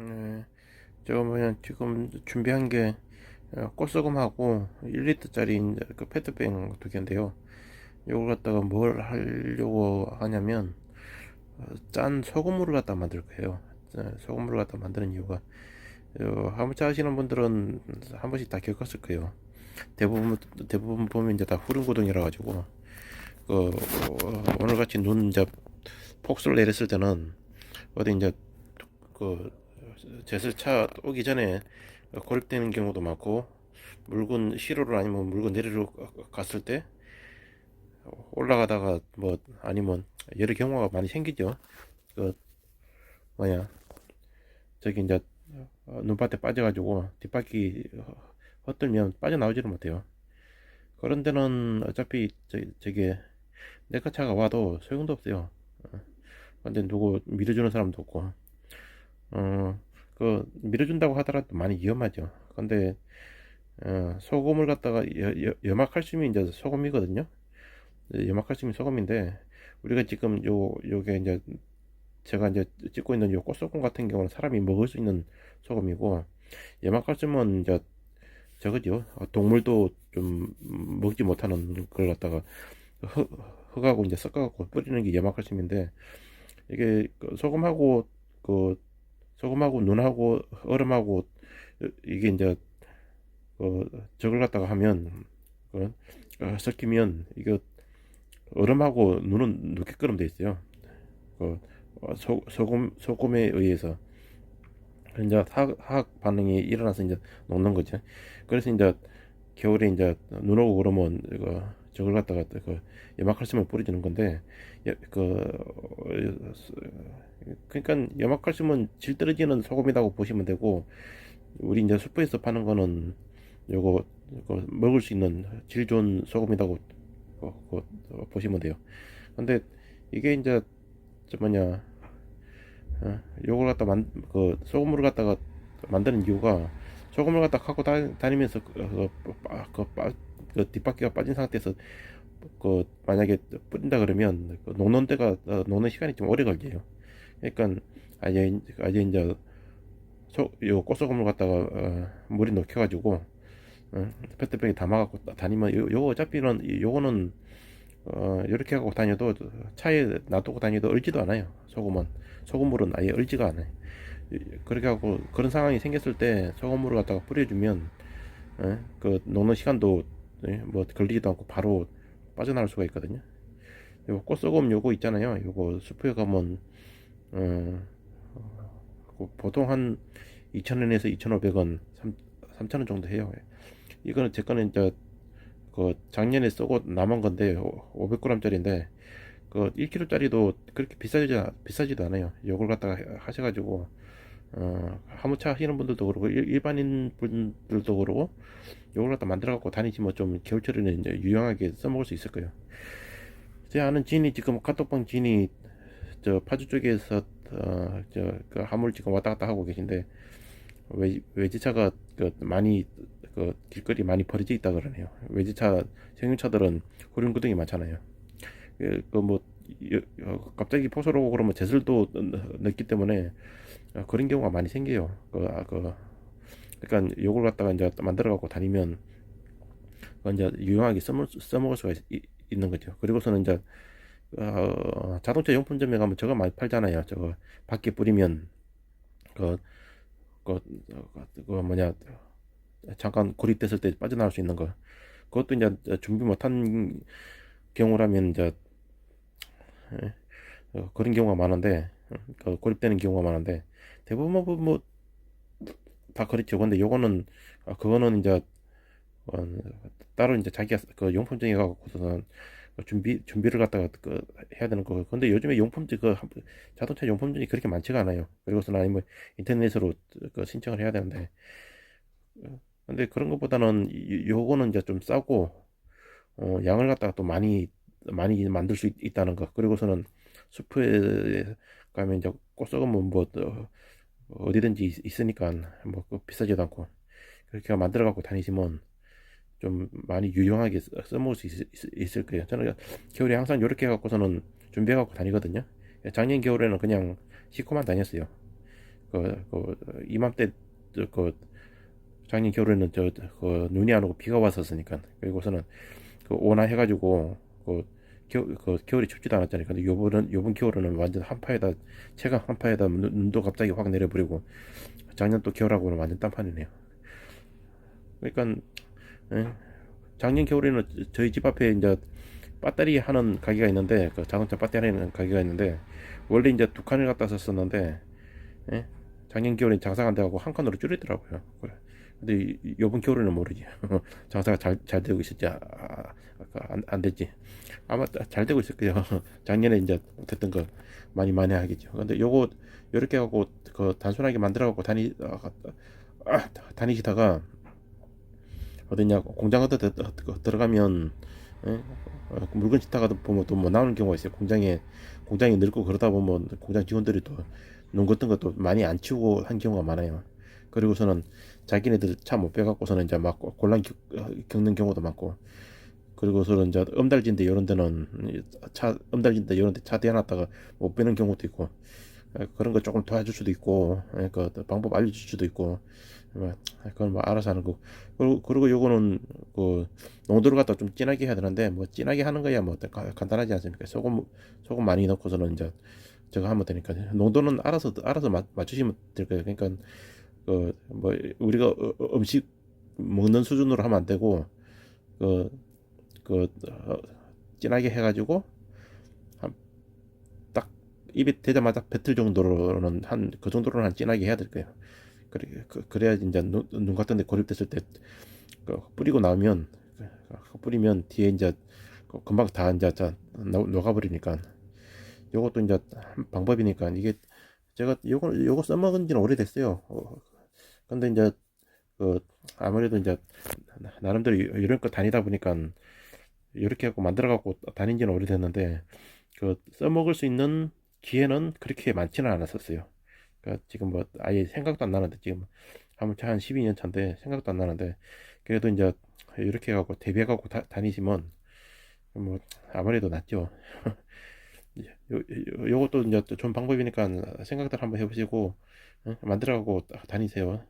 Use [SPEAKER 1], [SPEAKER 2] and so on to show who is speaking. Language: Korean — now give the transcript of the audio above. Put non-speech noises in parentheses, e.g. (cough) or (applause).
[SPEAKER 1] 네, 제가 뭐냐 지금 준비한 게 어, 꽃소금하고 1리터짜리 그 페트병 두 개인데요. 이걸 갖다가 뭘 하려고 하냐면 어, 짠 소금물을 갖다 만들 거예요. 짠 소금물을 갖다 만드는 이유가 어, 하무차 하시는 분들은 한 번씩 다 겪었을 거예요. 대부분 대부분 보면 이제 다 후륜구동이라 가지고 그 어, 오늘 같이 눈 이제 폭설 내렸을 때는 어디 이제 그 제설차 오기 전에 고립되는 경우도 많고 물건 시로를 아니면 물건 내리러 갔을 때 올라가다가 뭐 아니면 여러 경우가 많이 생기죠. 그 뭐냐 저기 이제 눈밭에 빠져가지고 뒷바퀴 헛들면 빠져나오지를 못해요. 그런 데는 어차피 저, 저게 내가 차가 와도 소용도 없어요. 어, 근데 누구 밀어주는 사람도 없고 어, 그 밀어준다고 하더라도 많이 위험하죠. 근데 어, 소금을 갖다가 염화칼슘이 이제 소금이거든요. 염화칼슘이 소금인데 우리가 지금 요 요게 이제 제가 이제 찍고 있는 요 꽃소금 같은 경우는 사람이 먹을 수 있는 소금이고 염화칼슘은 이제 저거죠. 동물도 좀 먹지 못하는 걸 갖다가 흙, 흙하고 이제 섞어갖고 뿌리는 게 염화칼슘인데 이게 그 소금하고 그 소금하고 눈하고 얼음하고 이게 이제 그 저걸 갖다가 하면 그 어, 섞이면 이거 얼음하고 눈은 녹게끔 돼 있어요. 그 어, 소, 소금 소금에 의해서 이제 화학 반응이 일어나서 이제 녹는 거죠. 그래서 이제 겨울에 이제 눈 오고 그러면 이거 저걸 갖다가 그 염화칼슘을 뿌려주는 건데 예, 그 그러니까 염화칼슘은 질 떨어지는 소금이라고 보시면 되고 우리 이제 슈퍼에서 파는 거는 요거 그 먹을 수 있는 질 좋은 소금이라고 어, 그, 보시면 돼요. 근데 이게 이제 저 뭐냐 어, 요걸 갖다 만 그 소금물을 갖다가 만드는 이유가 소금을 갖다 갖고 다, 니 면서 그, 그, 그, 그, 그 뒷바퀴가 빠진 상태에서 그 만약에 뿌린다 그러면 그 녹는 때가 어, 녹는 시간이 좀 오래 걸려요. 그러니까 아예 아예 이제 소, 요 꽃소금을 갖다가 어, 물에 녹여가지고 어, 페트병에 담아갖고 다니면 요, 요 어차피는 요거는 어, 이렇게 하고 다녀도 차에 놔두고 다녀도 얼지도 않아요. 소금은 소금물은 아예 얼지가 않아요. 그렇게 하고 그런 상황이 생겼을 때 소금물을 갖다가 뿌려주면 어, 그 녹는 시간도 예, 뭐 걸리지도 않고 바로 빠져나올 수가 있거든요. 요 꽃소금 요거 있잖아요. 요거 수프에 가면 어, 그 보통 한 2,000원에서 2,500원, 3,000원 정도 해요. 이거는 제 거는 이제 그 작년에 쓰고 남은 건데 500g짜리인데 그 1kg짜리도 그렇게 비싸지 비싸지도 않아요. 요걸 갖다가 하셔 가지고 어, 하무차 하시는 분들도 그러고 일 반인 분들도 그러고 요걸 갖다 만들어 갖고 다니시면 좀 겨울철에는 이제 유용하게 써먹을 수 있을 거예요. 제 아는 진이 지금 카톡방 진이 저 파주 쪽에서 어, 저그 화물 지금 왔다 갔다 하고 계신데 외, 외제차가 그 많이 그 길거리 많이 버려져 있다 그러네요. 외제차 생유차들은 후륜구동이 많잖아요. 그뭐 어, 갑자기 폭설 오고 그러면 제설도 넣기 때문에 어, 그런 경우가 많이 생겨요. 그, 아, 그 그러니까 요걸 갖다가 이제 만들어 갖고 다니면 이제 유용하게 써먹, 써먹을 수가 있, 있는 거죠. 그리고서는 이제 어, 자동차 용품점에 가면 저거 많이 팔잖아요. 저거 밖에 뿌리면 그, 그, 그 뭐냐 잠깐 고립됐을 때 빠져나올 수 있는 거. 그것도 이제 준비 못한 경우라면 이제 예, 어, 그런 경우가 많은데 그 고립되는 경우가 많은데 대부분 뭐다 뭐, 그렇죠. 근데 요거는 아, 그거는 이제 어, 따로 이제 자기가 그 용품증에 가고서는 그 준비 준비를 갖다가 그 해야 되는 거. 근데 요즘에 용품증 그 자동차 용품증이 그렇게 많지가 않아요. 그리고서는 아니면 인터넷으로 그 신청을 해야 되는데. 근데 그런 것보다는 요거는 이제 좀 싸고 어, 양을 갖다가 또 많이 많이 만들 수 있, 다는 거. 그리고서는 숲에 가면 이제 꽃소금은 뭐 어디든지 있으니까 뭐 비싸지도 않고 그렇게 만들어 갖고 다니시면 좀 많이 유용하게 써먹을 수 있, 을 거예요. 저는 겨울에 항상 이렇게 해갖고서는 준비해 갖고 다니거든요. 작년 겨울에는 그냥 씻고만 다녔어요. 그, 그 이맘때 저, 그 작년 겨울에는 저 그 눈이 안 오고 비가 왔었으니까 그리고서는 그 온화해가지고 그, 겨, 그 겨울이 춥지도 않았잖아요. 근데 요번은 요번 겨울에는 완전 한파에다 최강 한파에다 눈, 눈도 갑자기 확 내려버리고 작년 또 겨울하고는 완전 딴판이네요. 그러니까 예, 작년 겨울에는 저희 집 앞에 이제 배터리 하는 가게가 있는데 그 자동차 배터리 하는 가게가 있는데 원래 이제 두 칸을 갖다 썼었는데 예? 작년 겨울에 장사가 안 돼가고 한 칸으로 줄이더라고요. 그래. 근데 요번 겨울에는 모르지. (laughs) 장사가 잘, 잘 되고 있을지 아, 아, 안, 안 됐지. 아마 다- 잘 되고 있을 거예요. (laughs) 작년에 이제 못했던 거 많이 많이 하겠죠. 근데 요거 요렇게 하고 그 단순하게 만들어 갖고 다니 아, 아, 다니시다가 어디냐 공장 어디 들어가면 예? 어, 물건 짓다가 보면 또 뭐 나오는 경우가 있어요. 공장에 공장이 늙고 그러다 보면 공장 직원들이 또농 같은 것도 많이 안 치우고 한 경우가 많아요. 그리고서는 자기네들 차 못 빼갖고서는 이제 막 곤란 겪, 겪는 경우도 많고 그리고서는 이제 엄달진데 이런 데는 차 엄달진데 이런 데 차 대놨다가 못 빼는 경우도 있고 예, 그런 거 조금 도와줄 수도 있고 예, 그 방법 알려줄 수도 있고 뭐, 그건 뭐 알아서 하는 거 그리고 그리고 요거는 그 농도를 갖다 좀 진하게 해야 되는데 뭐 진하게 하는 거야 뭐 가- 간단하지 않습니까? 소금 소금 많이 넣고서는 이제 저거 하면 되니까. 농도는 알아서 알아서 맞, 맞추시면 될 거예요. 그러니까 그뭐 우리가 어- 어- 음식 먹는 수준으로 하면 안 되고 그 그 어, 진하게 해가지고 한 딱 입에 대자마자 뱉을 정도로는 한 그 정도로는 한 진하게 해야 될 거예요. 그래 그, 그래야 이제 눈, 눈 같은 데 고립됐을 때 그, 뿌리고 나오면 그, 뿌리면 뒤에 이제 그 금방 다 이제 자, 녹- 녹아버리니까 요것도 이제 한 방법이니까 이게 제가 요거 요거 써먹은 지는 오래됐어요. 어, 근데 이제 그 아무래도 이제 나- 나름대로 이- 이런 거 다니다 보니까 이렇게 하고 만들어 갖고 다닌 지는 오래됐는데 그 써먹을 수 있는 기회는 그렇게 많지는 않았었어요. 그러니까 지금 뭐 아예 생각도 안 나는데 지금 한한 12년 차인데 생각도 안 나는데 그래도 이제 이렇게 하고 대비해 갖고 다, 다니시면 뭐 아무래도 낫죠. (laughs) 요, 요, 요것도 이제 또 좋은 방법이니까 생각들 한번 해보시고 어, 만들어 갖고 다니세요.